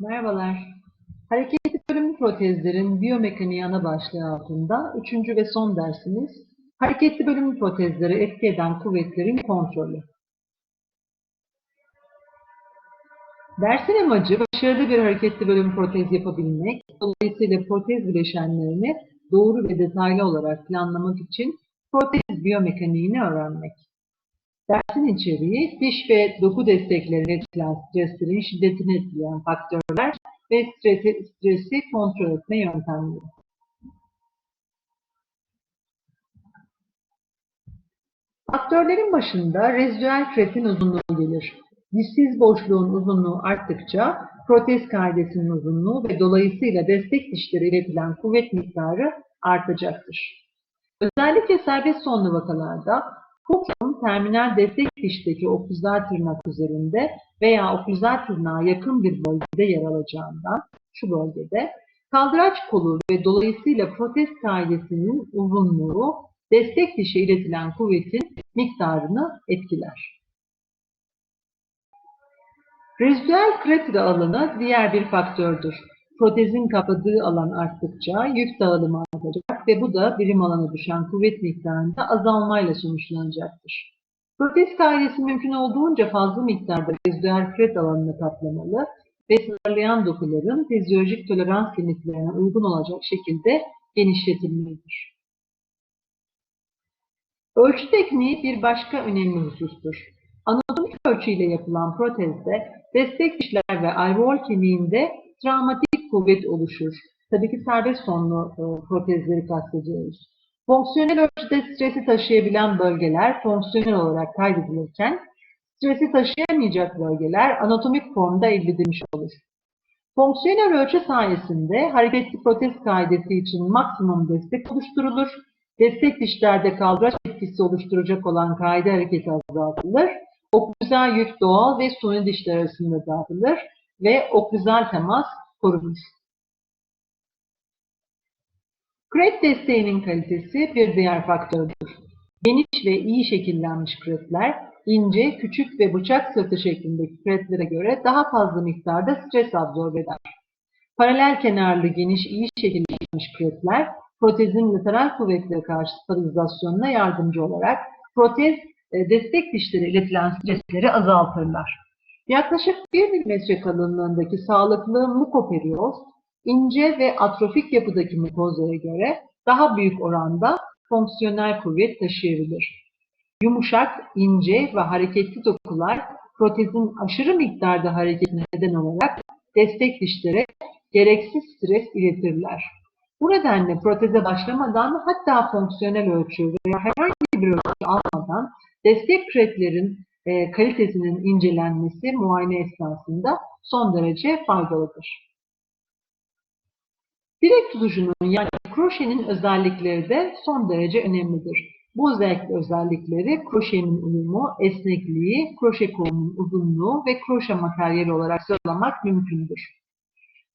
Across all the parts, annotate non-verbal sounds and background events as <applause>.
Merhabalar. Hareketli bölümlü protezlerin biyomekaniği ana başlığı altında üçüncü ve son dersimiz hareketli bölümlü protezleri etki eden kuvvetlerin kontrolü. Dersin amacı başarılı bir hareketli bölüm protez yapabilmek, dolayısıyla protez bileşenlerini doğru ve detaylı olarak planlamak için protez biyomekaniğini öğrenmek. Dersin içeriği diş ve doku desteklerine etkilenen streslerin şiddetini etkileyen faktörler ve stresi, stresi kontrol etme yöntemleri. Faktörlerin başında rezidüel kretin uzunluğu gelir. Dişsiz boşluğun uzunluğu arttıkça protez kaidesinin uzunluğu ve dolayısıyla destek dişlere iletilen kuvvet miktarı artacaktır. Özellikle serbest sonlu vakalarda Kokyum terminal destek dişteki oklüzal tırnak üzerinde veya oklüzal tırnağa yakın bir bölgede yer alacağından şu bölgede kaldıraç kolu ve dolayısıyla protez kaidesinin uzunluğu destek dişe iletilen kuvvetin miktarını etkiler. Rezidüel krater alanı diğer bir faktördür. Protezin kapladığı alan arttıkça yük dağılımı artacak ve bu da birim alana düşen kuvvet miktarında azalmayla sonuçlanacaktır. Protez kaidesi mümkün olduğunca fazla miktarda rezidüel kret alanını kaplamalı ve sınırlayan dokuların fizyolojik tolerans limitlerine uygun olacak şekilde genişletilmelidir. Ölçü tekniği bir başka önemli husustur. Anatomik ölçüyle yapılan protezde destek dişler ve alveol kemiğinde travmatik kuvvet oluşur. Tabii ki serbest sonlu e, protezleri kastediyoruz. Fonksiyonel ölçüde stresi taşıyabilen bölgeler fonksiyonel olarak kaydedilirken, stresi taşıyamayacak bölgeler anatomik formda elde edilmiş olur. Fonksiyonel ölçü sayesinde hareketli protez kaidesi için maksimum destek oluşturulur. Destek dişlerde kaldıraç etkisi oluşturacak olan kaide hareketi azaltılır. Oklüzal yük doğal ve suni dişler arasında dağıtılır ve oklüzal temas korunur. Kret desteğinin kalitesi bir diğer faktördür. Geniş ve iyi şekillenmiş kretler, ince, küçük ve bıçak sırtı şeklindeki kretlere göre daha fazla miktarda stres absorbe eder. Paralel kenarlı geniş, iyi şekillenmiş kretler, protezin lateral kuvvetlere karşı stabilizasyonuna yardımcı olarak protez e, destek dişlere iletilen stresleri azaltırlar. Yaklaşık 1 mm kalınlığındaki sağlıklı mukoperioz, ince ve atrofik yapıdaki mukozaya göre daha büyük oranda fonksiyonel kuvvet taşıyabilir. Yumuşak, ince ve hareketli dokular protezin aşırı miktarda hareketine neden olarak destek dişlere gereksiz stres iletirler. Bu nedenle proteze başlamadan hatta fonksiyonel ölçü veya herhangi bir ölçü almadan destek kretlerin e, kalitesinin incelenmesi muayene esnasında son derece faydalıdır. Direk tutuşunun yani kroşenin özellikleri de son derece önemlidir. Bu özellikle özellikleri kroşenin uyumu, esnekliği, kroşe kolunun uzunluğu ve kroşe materyali olarak sıralamak mümkündür.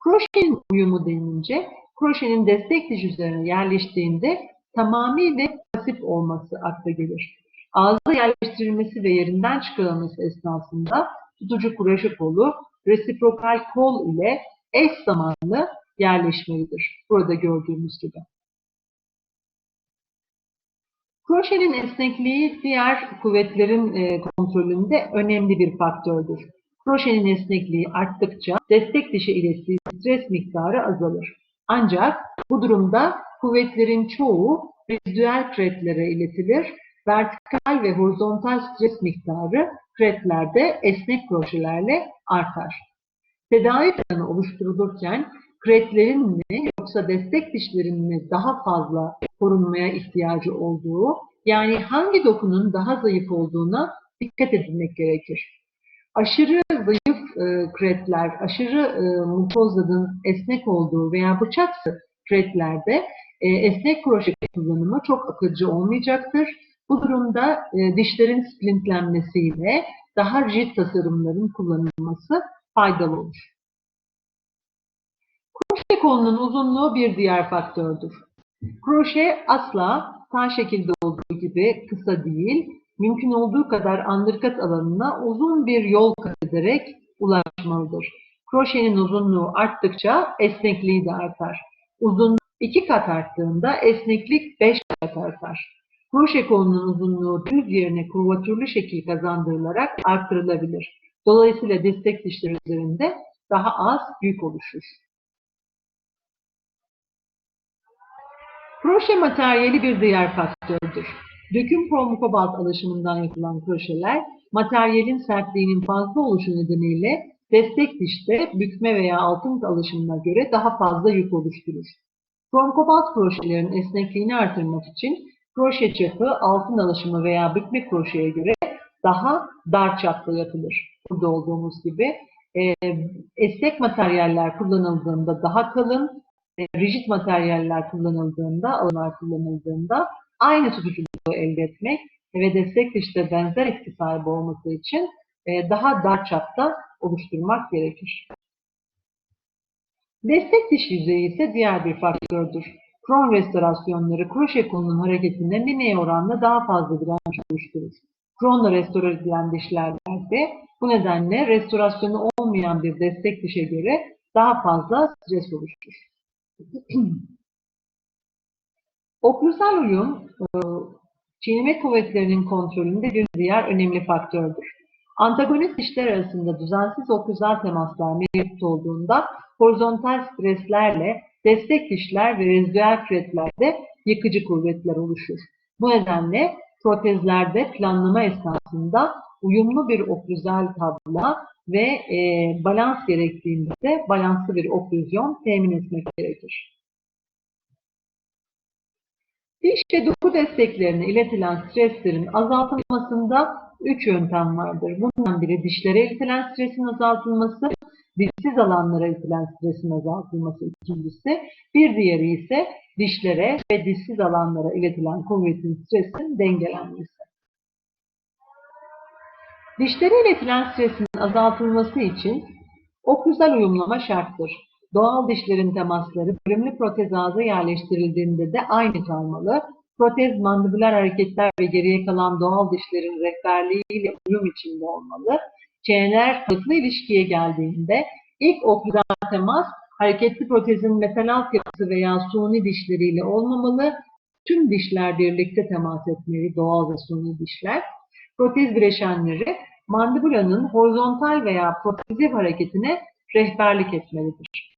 Kroşenin uyumu denince, kroşenin destek diş üzerine yerleştiğinde tamamıyla pasif olması akla gelir. Ağza yerleştirilmesi ve yerinden çıkarılması esnasında tutucu kroşe kolu resiprokal kol ile eş zamanlı yerleşmelidir. Burada gördüğümüz gibi. Kroşenin esnekliği diğer kuvvetlerin e, kontrolünde önemli bir faktördür. Kroşenin esnekliği arttıkça destek dişe ilettiği stres miktarı azalır. Ancak bu durumda kuvvetlerin çoğu rezidüel kretlere iletilir. Vertikal ve horizontal stres miktarı kretlerde esnek kroşelerle artar. Tedavi planı oluşturulurken kretlerin mi yoksa destek dişlerin mi daha fazla korunmaya ihtiyacı olduğu, yani hangi dokunun daha zayıf olduğuna dikkat edilmek gerekir. Aşırı zayıf e, kretler, aşırı e, mukozladın esnek olduğu veya bıçaksı kretlerde e, esnek kroşe kullanımı çok akıcı olmayacaktır. Bu durumda e, dişlerin splintlenmesiyle daha rigid tasarımların kullanılması faydalı olur. Kroşe kolunun uzunluğu bir diğer faktördür. Kroşe asla sağ şekilde olduğu gibi kısa değil, mümkün olduğu kadar andırkat alanına uzun bir yol kat ederek ulaşmalıdır. Kroşenin uzunluğu arttıkça esnekliği de artar. Uzun iki kat arttığında esneklik 5 kat artar. Kroşe kolunun uzunluğu düz yerine kurvatürlü şekil kazandırılarak arttırılabilir. Dolayısıyla destek dişler üzerinde daha az yük oluşur. Kroşe materyali bir diğer faktördür. Döküm kromokobalt alaşımından yapılan kroşeler, materyalin sertliğinin fazla oluşu nedeniyle destek dişte bükme veya altın alışımına göre daha fazla yük oluşturur. Kromokobalt kroşelerin esnekliğini artırmak için kroşe çapı altın alışımı veya bükme kroşeye göre daha dar çaplı yapılır. Burada olduğumuz gibi e, esnek materyaller kullanıldığında daha kalın, e, rigid materyaller kullanıldığında, alımlar kullanıldığında aynı tutuculuğu elde etmek ve destek dişte benzer etki sahibi olması için e, daha dar çapta oluşturmak gerekir. Destek diş yüzeyi ise diğer bir faktördür. Kron restorasyonları kroşe kolunun hareketine mimeye oranla daha fazla direnç oluşturur. Kronla restore edilen dişlerde bu nedenle restorasyonu olmayan bir destek dişe göre daha fazla stres oluşturur. <clears throat> Oklüsal uyum, e, çiğneme kuvvetlerinin kontrolünde bir diğer önemli faktördür. Antagonist dişler arasında düzensiz oklüsal temaslar mevcut olduğunda horizontal streslerle destek dişler ve rezidual küretlerde yıkıcı kuvvetler oluşur. Bu nedenle protezlerde planlama esnasında uyumlu bir oklüzal tabla ve e, balans gerektiğinde de balanslı bir oklüzyon temin etmek gerekir. Diş ve doku desteklerine iletilen streslerin azaltılmasında üç yöntem vardır. Bundan biri dişlere iletilen stresin azaltılması, dişsiz alanlara iletilen stresin azaltılması ikincisi. Bir diğeri ise dişlere ve dişsiz alanlara iletilen kuvvetin stresin dengelenmesi. Dişlere iletilen stresin azaltılması için oklüzal uyumlama şarttır. Doğal dişlerin temasları bölümlü protez ağza yerleştirildiğinde de aynı kalmalı. Protez mandibüler hareketler ve geriye kalan doğal dişlerin rehberliğiyle uyum içinde olmalı. Çeneler sağlıklı ilişkiye geldiğinde ilk oklüzal temas hareketli protezin metal altyapısı veya suni dişleriyle olmamalı. Tüm dişler birlikte temas etmeli, doğal ve suni dişler. Protez bileşenleri mandibulanın horizontal veya protezif hareketine rehberlik etmelidir.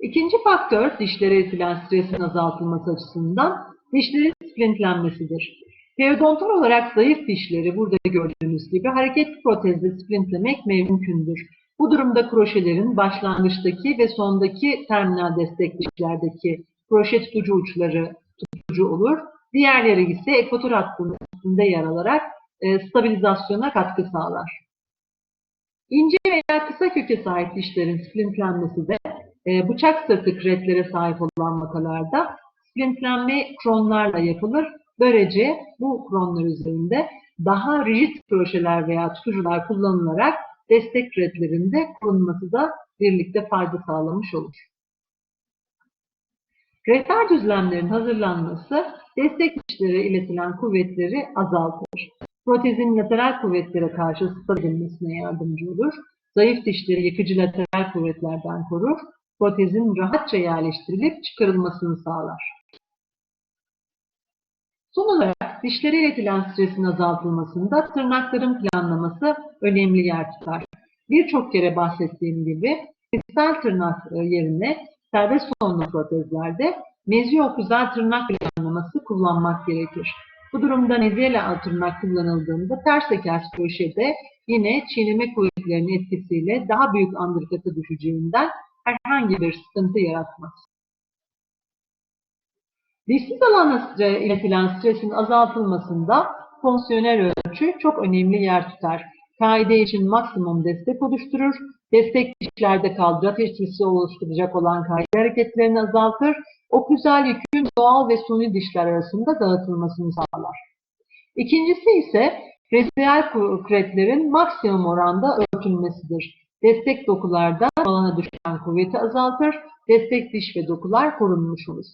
İkinci faktör dişlere iletilen stresin azaltılması açısından dişlerin splintlenmesidir. Periodontal olarak zayıf dişleri burada gördüğünüz gibi hareketli protezle splintlemek mümkündür. Bu durumda kroşelerin başlangıçtaki ve sondaki terminal destek dişlerdeki kroşe tutucu uçları tutucu olur. Diğerleri ise ekvator hattının üstünde yer alarak e, stabilizasyona katkı sağlar. İnce veya kısa köke sahip dişlerin splintlenmesi de e, bıçak sırtı kretlere sahip olan vakalarda splintlenme kronlarla yapılır. Böylece bu kronlar üzerinde daha rigid kroşeler veya tutucular kullanılarak destek kretlerinde korunması da birlikte fayda sağlamış olur. Rehber düzlemlerin hazırlanması destek dişlere iletilen kuvvetleri azaltır. Protezin lateral kuvvetlere karşı stabilmesine yardımcı olur. Zayıf dişleri yıkıcı lateral kuvvetlerden korur. Protezin rahatça yerleştirilip çıkarılmasını sağlar. Son olarak dişlere iletilen stresin azaltılmasında tırnakların planlaması önemli yer tutar. Birçok kere bahsettiğim gibi kristal tırnak yerine serbest sonlu protezlerde meziyokuzal tırnak planlaması kullanmak gerekir. Bu durumda neziyel tırnak kullanıldığında ters teker köşede yine çiğneme kuvvetlerinin etkisiyle daha büyük andırkata düşeceğinden herhangi bir sıkıntı yaratmaz. Dişsiz alana iletilen stresin azaltılmasında fonksiyonel ölçü çok önemli yer tutar. Kaide için maksimum destek oluşturur, destek dişlerde kaldırak etkisi oluşturacak olan kaide hareketlerini azaltır, oklüzal yükün doğal ve suni dişler arasında dağıtılmasını sağlar. İkincisi ise rezidual kuvvetlerin maksimum oranda örtülmesidir. Destek dokularda alana düşen kuvveti azaltır, destek diş ve dokular korunmuş olur.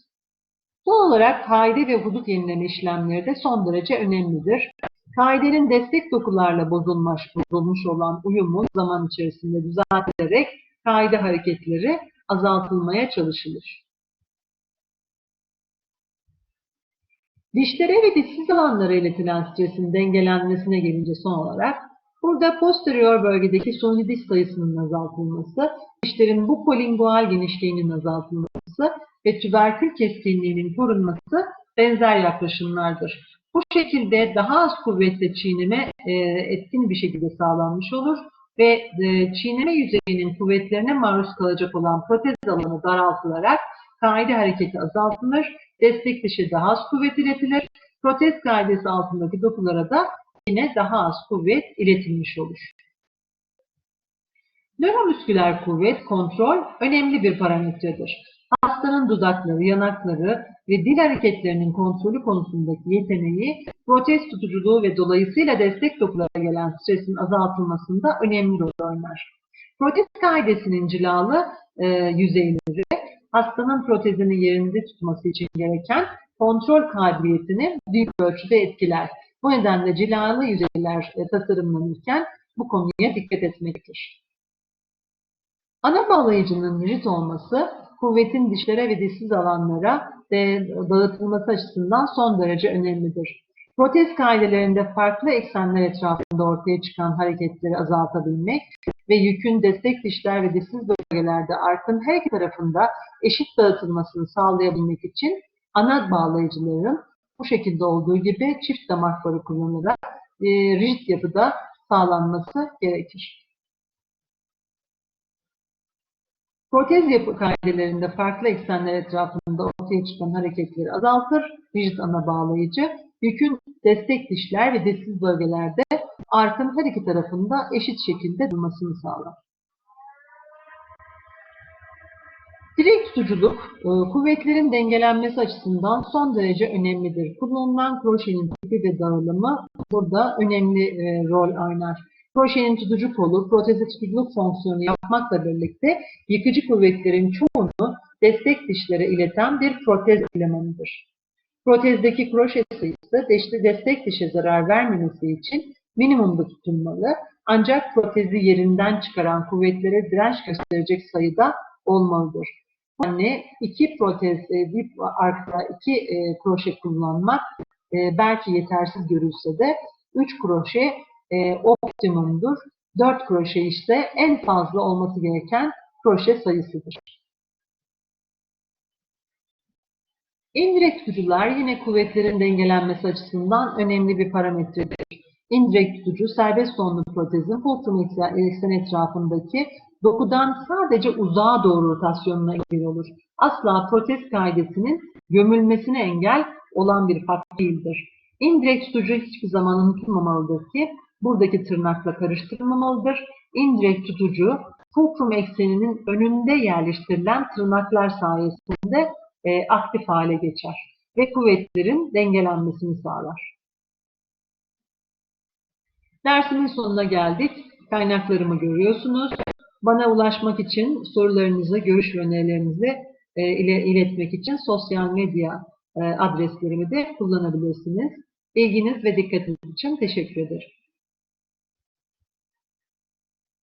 Son olarak kaide ve hudut yenileme işlemleri de son derece önemlidir. Kaidenin destek dokularla bozulmuş, bozulmuş olan uyumu zaman içerisinde düzeltilerek kaide hareketleri azaltılmaya çalışılır. Dişlere ve dişsiz alanlara iletilen stresin dengelenmesine gelince son olarak burada posterior bölgedeki suni diş sayısının azaltılması, dişlerin bu kolingual genişliğinin azaltılması ve tüberkül keskinliğinin korunması benzer yaklaşımlardır. Bu şekilde daha az kuvvetle çiğneme e, etkin bir şekilde sağlanmış olur ve e, çiğneme yüzeyinin kuvvetlerine maruz kalacak olan protez alanı daraltılarak kaide hareketi azaltılır, destek dışı daha az kuvvet iletilir, protez kaidesi altındaki dokulara da yine daha az kuvvet iletilmiş olur. Nöromüsküler kuvvet kontrol önemli bir parametredir. Hastanın dudakları, yanakları ve dil hareketlerinin kontrolü konusundaki yeteneği, protez tutuculuğu ve dolayısıyla destek dokulara gelen stresin azaltılmasında önemli rol oynar. Protez kaidesinin cilalı e, yüzeyleri, hastanın protezini yerinde tutması için gereken kontrol kabiliyetini büyük ölçüde etkiler. Bu nedenle cilalı yüzeyler e, tasarımlanırken bu konuya dikkat etmektir. Ana bağlayıcının rigid olması, kuvvetin dişlere ve dişsiz alanlara dağıtılması açısından son derece önemlidir. Protez kaidelerinde farklı eksenler etrafında ortaya çıkan hareketleri azaltabilmek ve yükün destek dişler ve dişsiz bölgelerde arkın her iki tarafında eşit dağıtılmasını sağlayabilmek için ana bağlayıcıların bu şekilde olduğu gibi çift damakları kullanılarak e, rigid yapıda sağlanması gerekir. Protez yapı kaidelerinde farklı eksenler etrafında ortaya çıkan hareketleri azaltır, rigid ana bağlayıcı, yükün destek dişler ve dişsiz bölgelerde arkın her iki tarafında eşit şekilde durmasını sağlar. Direkt tutuculuk, e, kuvvetlerin dengelenmesi açısından son derece önemlidir. Kullanılan kroşenin tipi ve dağılımı burada önemli e, rol oynar. Kroşenin tutucu kolu, protezi tutuculuk fonksiyonu yapmakla birlikte yıkıcı kuvvetlerin çoğunu destek dişlere ileten bir protez elemanıdır. Protezdeki kroşe sayısı destek dişe zarar vermemesi için minimumda tutulmalı ancak protezi yerinden çıkaran kuvvetlere direnç gösterecek sayıda olmalıdır. Yani iki protez, e, bir arkada iki e, kroşe kullanmak e, belki yetersiz görülse de üç kroşe optimumdur. Dört kroşe ise en fazla olması gereken kroşe sayısıdır. İndirekt tutucular yine kuvvetlerin dengelenmesi açısından önemli bir parametredir. İndirekt tutucu serbest sonlu protezin fulcrum ekseni etrafındaki dokudan sadece uzağa doğru rotasyonuna engel olur. Asla protez kaidesinin gömülmesine engel olan bir faktör değildir. İndirekt tutucu hiçbir zaman unutulmamalıdır ki buradaki tırnakla karıştırılmamalıdır. İndirekt tutucu fulcrum ekseninin önünde yerleştirilen tırnaklar sayesinde e, aktif hale geçer ve kuvvetlerin dengelenmesini sağlar. Dersimin sonuna geldik. Kaynaklarımı görüyorsunuz. Bana ulaşmak için sorularınızı, görüş önerilerinizi e, ile, iletmek için sosyal medya e, adreslerimi de kullanabilirsiniz. İlginiz ve dikkatiniz için teşekkür ederim.